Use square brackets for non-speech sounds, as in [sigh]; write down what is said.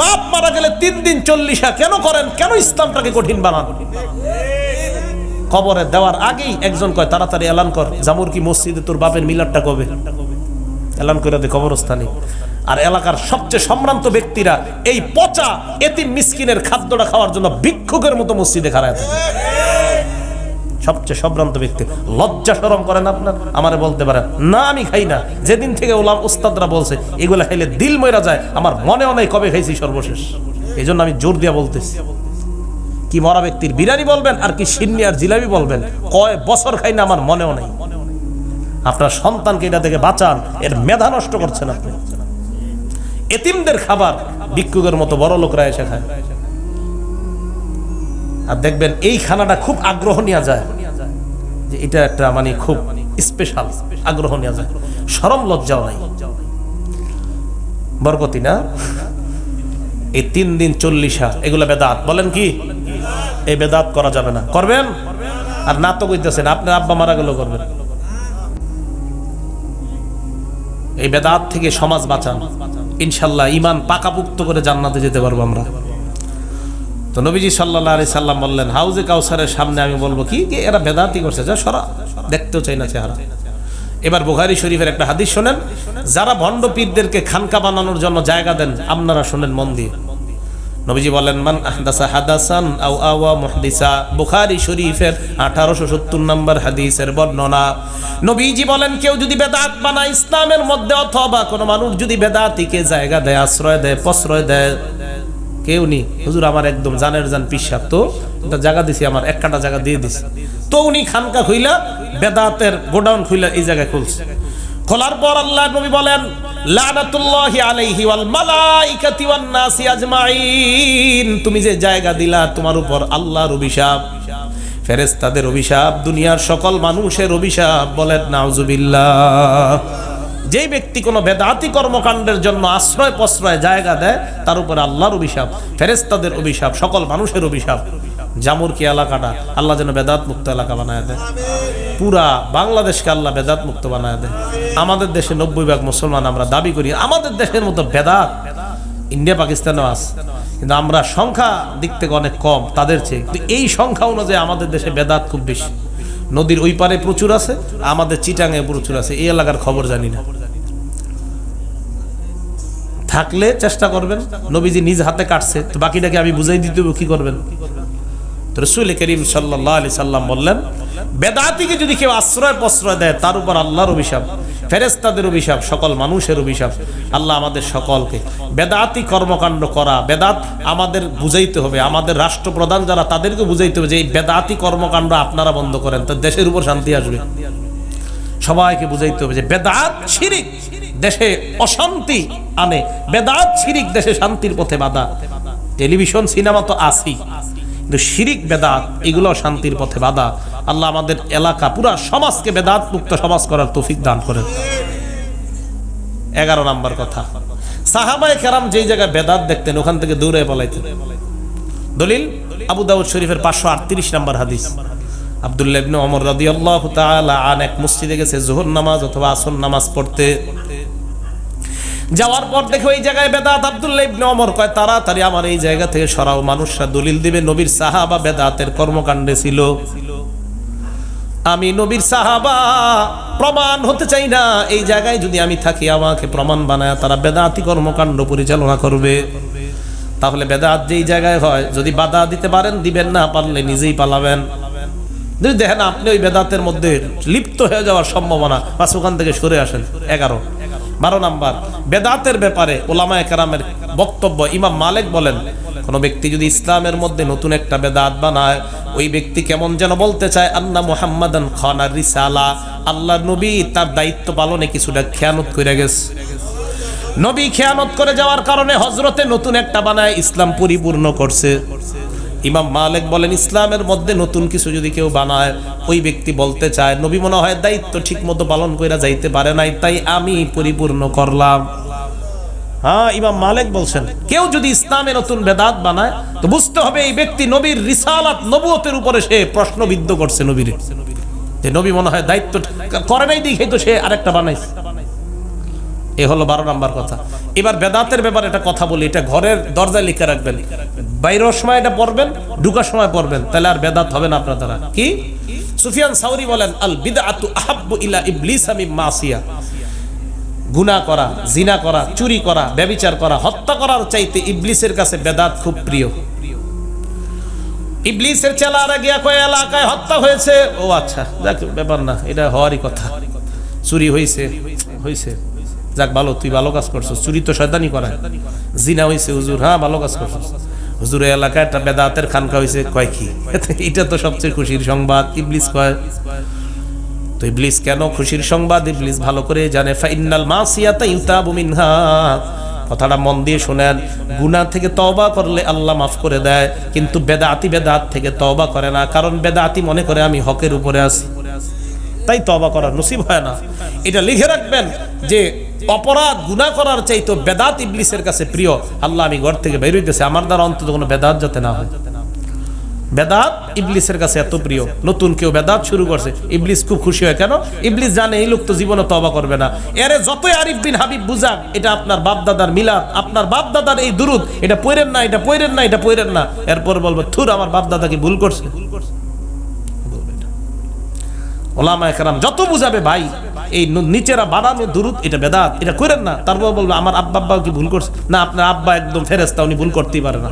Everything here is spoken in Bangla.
বাপ মারা গেলে তিন দিন চল্লিশা কেন করেন? কেন ইসলামটাকে কঠিন বানান? কবরে দেওয়ার আগেই একজন কয়, তাড়াতাড়ি এলান কর, জামুর কি মসজিদে তোর বাপের মিলারটা কবে? এলান করে দে কবরস্থানে। আর এলাকার সবচেয়ে সম্ভ্রান্ত ব্যক্তিরা এই পচা এতিম মিসকিনের খাদ্যটা খাওয়ার জন্য ভিক্ষুকের মতো মসজিদে খাড়ায় থাকে সবচেয়ে সম্ভ্রান্ত ব্যক্তি। লজ্জা সরম করেন আপনার? আমারে বলতে পারেন, না, আমি খাই না। যেদিন থেকে ওলাম, উস্তাদরা বলছে, এগুলো খাইলে দিল ময়রা যায়। আমার মনে অনেক কবে খাইছি সর্বশেষ? এই জন্য আমি জোর দিয়া বলতেছি। কি মরা ব্যক্তির বিরিয়ানি বলবেন আর কি সিন্নি আর জিলাপি বলবেন? কয় বছর খাই না আমার মনেও নেই। আপনার সন্তানকে এটা থেকে বাঁচান, এর মেধা নষ্ট করছেন আপনি। এতিমদের খাবার ভিক্ষুকের মতো বড় লোকরা এসে খায়। আর দেখবেন এই খানাটা খুব আগ্রহ নেওয়া যায়, যে এটা একটা মানে খুব স্পেশাল আগ্রহ নেওয়া যায়। সরম লজ্জাও নাই। বরকতি না? এই তিন দিন চল্লিশা এগুলো বেদাত। বলেন কি? এই বেদাত করা যাবে না। করবেন? আর না তো কইতেছেন, আপনার আব্বা মারা গেল করবেন। এই বেদাত থেকে সমাজ বাঁচান। ইনশাল্লাহ ইমান পাকাপুক্ত করে জান্নাতে যেতে পারব আমরা। তো নবীজি সাল্লাহ আলি সাল্লাম বললেন, হাউজে কাউসারের সামনে আমি বলব কি? এরা বেদাতি করছে, যা সরা দেখতেও চাই না চেহারা। এবার বুখারি শরীফের একটা হাদিস শোনেন, যারা ভণ্ড পীরদেরকে খানকা বানানোর জন্য জায়গা দেন, আপনারা শোনেন মন দিয়ে নবীজি বলেন, মান আহদাসা হাদাসান আও আওয়া মুহদিসা। বুখারী শরীফের 1870 নম্বর হাদিসের বর্ণনা। নবীজি বলেন, কেউ যদি বেদাত বানায় ইসলামের মধ্যে অথবা কোনো মানুষ যদি বেদাতিকে জায়গা দেয়, আশ্রয় দেয়, প্রশ্রয় দেয় কেউ নি হুজুর, আমার একদম জানের জান পিসাব। তো জায়গা দিছি, আমার এক জায়গা দিয়ে দিছি। তো উনি খানকা খুইলা, বেদাতের গোডাউন খুইলা এই জায়গায় খুলছে। খোলার পর আল্লাহ নবী বলেন, লানাতুল্লাহি আলাইহি ওয়াল মালাইকাতি ওয়ান নাসি আজমাইন। তুমি যে জায়গা দিলা, তোমার উপর আল্লাহর অভিশাপ। ফেরেশতাদের অভিশাপ, দুনিয়ার সকল মানুষের অভিশাপ। বলেন, নাউজুবিল্লাহ। যেই ব্যক্তি কোনো বেদাতি কর্মকাণ্ডের জন্য আশ্রয় প্রশ্রয় জায়গা দেয়, তার উপরে আল্লাহর অভিশাপ ফেরেস্তাদের অভিশাপ, সকল মানুষের অভিশাপ। জামুর কি এলাকাটা? আল্লাহ যেন বেদাত মুক্ত এলাকা বানায় দেয়। পুরা বাংলাদেশকে আল্লাহ বেদাত মুক্ত বানায় দেয়। আমাদের দেশে নব্বই ভাগ মুসলমান আমরা দাবি করি, আমাদের দেশের মতো বেদাত। ইন্ডিয়া, পাকিস্তানও আছে। কিন্তু আমরা সংখ্যা দিক থেকে অনেক কম, তাদের চেয়ে। এই সংখ্যা অনুযায়ী আমাদের দেশে বেদাত খুব বেশি। নদীর ওই পারে প্রচুর আছে, আমাদের চিটাঙে প্রচুর আছে, এই এলাকার খবর জানি না। থাকলে চেষ্টা করবেন, নবীজি নিজ হাতে কাটছে, তো বাকিটাকে আমি বুঝাই দিতে কি করবেন? রসুল করিম সাল্লাহ আলি সাল্লাম বললেন, বেদাতিকে যদি কেউ আশ্রয় প্রশ্রয় দেয়, তার উপর আল্লাহর অভিশাপ ফেরেস্তাদের অভিশাপ, সকল মানুষের অভিশাপ, আল্লাহ আমাদের সকলকে বেদাতি কর্মকাণ্ড করা, বেদাত আমাদের বুঝাইতে হবে, আমাদের রাষ্ট্রপ্রধান যারা তাদেরকে বুঝাইতে হবে যে এই বেদাতি কর্মকাণ্ড আপনারা বন্ধ করেন, তো দেশের উপর শান্তি আসবে। সবাইকে বুঝাইতে হবে যে বেদাত শিরিক দেশে অশান্তি আনে, বেদাত শিরিক দেশে শান্তির পথে বাধা। টেলিভিশন, সিনেমা তো আসি কিন্তু শিরিক, বেদাত, এগুলো শান্তির পথে বাধা। আল্লাহ আমাদের এলাকা, পুরা সমাজকে বেদাত মুক্ত সমাজ করার তৌফিক দান করেন। এগারো নাম্বার কথা। সাহাবায়ে কেরাম যেই জায়গায় বেদাত দেখতেন, ওখান থেকে দূরে পলাইতেন। দলিল, আবু দাউদ শরীফের পাঁচশো আটত্রিশ নাম্বার হাদিস। আব্দুল্লাহ ওমর রাদিয়াল্লাহু তাআলা আন এক মসজিদে গেছে যোহর নামাজ অথবা আসর নামাজ পড়তে। যাওয়ার পর দেখে ওই জায়গায় বেদাত আব্দুল্লাহ ইবনে ওমর কয়, তাড়াতাড়ি আমার এই জায়গা থেকে সরাও, মানুষরা দলিল দিবে। নবীর সাহাবা বেদাতের কর্মকাণ্ডে ছিল। আমি নবীর সাহাবা, প্রমাণ হতে চাই না, এই জায়গায় যদি আমি থাকি, আমাকে প্রমাণ বানায়, তারা বেদাতি কর্মকাণ্ড পরিচালনা করবে। তাহলে বেদাত যেই জায়গায় হয়, যদি বাধা দিতে পারেন, দিবেন না, পারলে নিজেই পালাবেন। যদি দেখেন আপনি ওই বেদাতের মধ্যে লিপ্ত হয়ে যাওয়ার সম্ভাবনা, বাস ওখান থেকে সরে আসেন, এগারো। বারো নাম্বার, বেদাতের ব্যাপারে ওলামা একরামের বক্তব্য ইমাম মালিক বলেন, কোন ব্যক্তি যদি ইসলামের মধ্যে নতুন একটা বেদাত বানায়, ওই ব্যক্তি কেমন যেন বলতে চায়, আন্না মুহাম্মাদান খানার রিসালা, আল্লাহ নবী তার দায়িত্ব পালনে কিছুটা খেয়ানত করে গেছে। নবী খেয়ানত করে যাওয়ার কারণে হজরতে নতুন একটা বানায়, ইসলাম পরিপূর্ণ করছে। ইমাম মালিক বলেন, ইসলামের মধ্যে নতুন কিছু যদি কেউ বানায়, ওই ব্যক্তি বলতে চায়, নবী মনে হয় দায়িত্ব ঠিক মতো পালন করে যাইতে পারে নাই, তাই আমি পরিপূর্ণ করলাম। হ্যাঁ ইমাম মালেক বলছেন, কেউ যদি ইসলামে নতুন বেদাত বানায়, তো বুঝতে হবে এই ব্যক্তি নবীর রিসালাত, নবুয়তের উপরে সে প্রশ্নবিদ্ধ করছে নবীর। যে নবী মনে হয় দায়িত্ব করে নাই দেখে তো সে আরেকটা বানাইছে। এ হলো বারো নম্বর কথা। এবার বেদাতের ব্যাপারে একটা কথা বলি, এটা ঘরের দরজায় লিখে রাখবেন। বাইরের সময় এটা পড়বেন, ঢুকার সময় পড়বেন, তাহলে আর বেদাত হবে না আপনার দ্বারা। কি? সুফিয়ান সাউরি বলেন, আল আহাব্বু ইলা ইবলিস মিম মাসিয়া। গুনা করা, জিনা করা, চুরি করা ব্যভিচার করা, হত্যা করার চাইতে ইবলিসের কাছে বেদাত খুব প্রিয়। ইবলিসের চেলারা গিয়া কয়, এলাকায় হত্যা হয়েছে? ও আচ্ছা যাক ব্যাপার না, এটা হওয়ারই কথা। চুরি হয়েছে হয়েছে যাক, ভালো, তুই ভালো কাজ করছিস। চুরি তো শয়তানি করায় জিনা হয়েছে হুজুর হ্যাঁ ভালো কাজ করছিস। হুজুরের এলাকায় একটা বেদাতের খানকা হয়েছে কয় কি? [laughs] এটা তো সবচেয়ে খুশির সংবাদ, ইবলিস কয়। তো ইবলিস কেন খুশির সংবাদ? ইবলিস ভালো করে জানে ফাইনাল মাসিয়াতা ইউতাবু মিনহা। কথাটা মন দিয়ে শোনেন, গুনাহ থেকে তওবা করলে আল্লাহ মাফ করে দেয়, কিন্তু বেদাতি বেদাত থেকে তওবা করে না, কারণ বেদাতি মনে করে আমি হকের উপরে আছি। তাই তওবা করার নসিব হয় না। এটা লিখে রাখবেন যে অপরাধ গুনাহ করার চাইতো বেদাত ইবলিসের কাছে প্রিয়। আল্লাহ আমি ঘর থেকে বের হইতেছে। আমার দ্বারা অন্তত কোনো বেদাত যাতে না হয়। বেদাত ইবলিসের কাছে এত প্রিয়। নতুন কেউ বেদাত শুরু করছে, ইবলিস খুব খুশি হয়। কেন? ইবলিস জানে এই লোক তো জীবনে তবা করবে না। এরে যতই আরিফ বিন হাবিব বুঝাক, এটা আপনার বাপ দাদার মিলাদ। আপনার বাপ দাদার এই দুরুদ, এটা পইরেন না, এটা পইরেন না, এটা পইরেন না। এরপর বলব, থুর, আমার বাপ কি ভুল করছে। ওলামা একরাম যত বুঝাবে ভাই, এই নিচেরা বানানো দুরুদ, এটা বেদাত, এটা করেন না। তারপর বলব, আমার আব্বা আব্বাও কি ভুল করছে? না, আপনার আব্বা একদম ফেরেস্তা উনি ভুল করতেই পারে না।